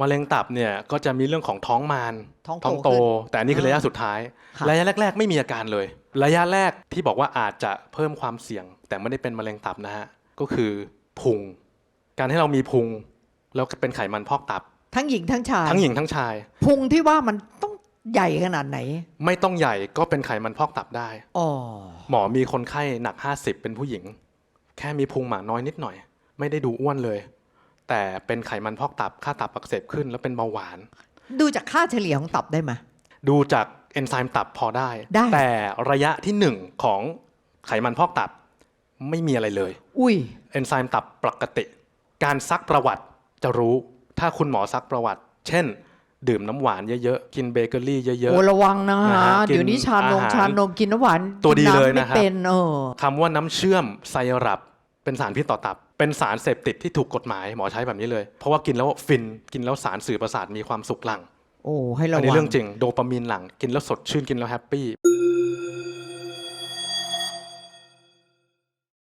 มะเร็งตับเนี่ยก็จะมีเรื่องของท้องมารท้องโตท้องโต ขึ้นแต่อันนี้คือระยะอ่าสุดท้าย ค่ะ ระยะแรก ๆ ไม่มีอาการเลย ระยะแรกที่บอกว่าอาจจะเพิ่มความเสี่ยง แต่ไม่ได้เป็นมะเร็งตับนะฮะก็คือพุง การที่เรามีพุงแล้วเป็นไขมันพอกตับ ทั้งหญิงทั้งชายทั้งหญิงทั้งชาย พุงที่ว่ามันต้องใหญ่ขนาดไหนไม่ต้องใหญ่ก็เป็นไขมันพอกตับได้ อ๋อหมอมีคนไข้หนัก 50 เป็นผู้หญิง แค่มีพุงหมาน้อยนิดหน่อย ไม่ได้ดูอ้วนเลย แต่เป็นไขมันพอกตับค่าตับอักเสบขึ้น แล้วเป็นเบาหวาน ดูจากค่าเฉลี่ยของตับได้ไหมดูจากเอนไซม์ตับพอได้ ได้ แต่ระยะที่หนึ่งของไขมันพอกตับไม่มีอะไรเลย อุ้ย เอนไซม์ตับปกติ การซักประวัติจะรู้ ถ้าคุณหมอซักประวัติ เช่น ดื่มน้ำหวานเยอะๆ กินเบเกอรี่เยอะโอ้ระวังนะนะฮะฮะกินเดี๋ยวนี้ชานมอาหารชานมกินน้ำหวานตัวดีกินเลยน้ำไม่นะครับเป็นเออๆคำว่าน้ำเชื่อมไซรัปเป็นสารพิษต่อตับ เป็นสารเสพติดที่ถูกกฎหมายหมอใช้แบบนี้เลย เพราะว่ากินแล้วฟินกินแล้วสารสื่อประสาทมีความสุขหลังโอ้ให้ระอันวันี้งเรื่องจริงโดปามีนหลัง กินแล้วสดชื่นกินแล้วแฮปปี้